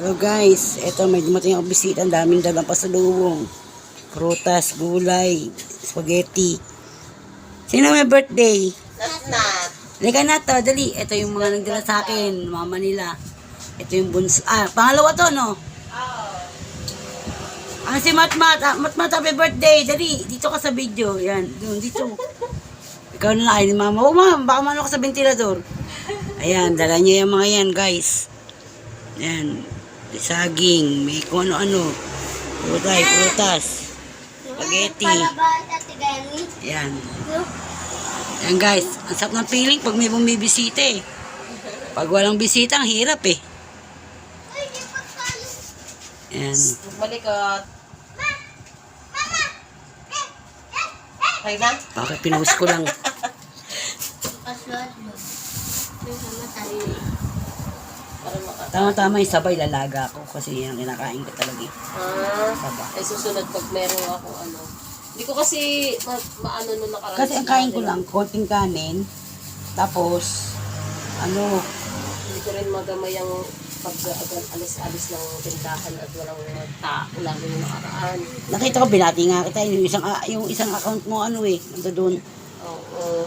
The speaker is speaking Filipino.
Hello guys, eto may dumating ako bisita, ang daming dalang pasalubong. Prutas, gulay, spaghetti. Sino may birthday? Nat nat. Halika na to, dali. Ito yung mga nagdala sa akin, mama nila. Ito yung bunso. Ah, pangalawa to, no? Ah, si Matmat. Ah, Matmat, happy birthday. Dali, dito ka sa video. Yan, doon, dito. Ikaw na lang, ay ni mama. Oh, ma'am, baka mano ka sa ventilador. Ayan, dala niya yung mga yan, guys. Yan. May saging, may kung ano-ano. Putay, prutas. Spaghetti. Yan. Yan guys, ang sarap ng feeling pag may bumibisita eh. Pag walang bisita, ang hirap eh. Yan. Malikot. Kaya na? Bakit pinost ko lang. Para maka... Tama-tama yung sabay lalaga ako kasi yan ang kinakain ko talaga eh. Ah, Saba. ay susunod pag meron ako ano. Hindi ko kasi ma, maano nung nakaraan. Kasi ang kain ko lang, konting kanin. Tapos, ano, Hindi ko rin magamay ang pag agad alis-alis ng tindahan at walang tao lalo yung nakaraan. nakita ko binati nga kita yung isang, ah, yung isang account mo ano eh, nando doon. Oo.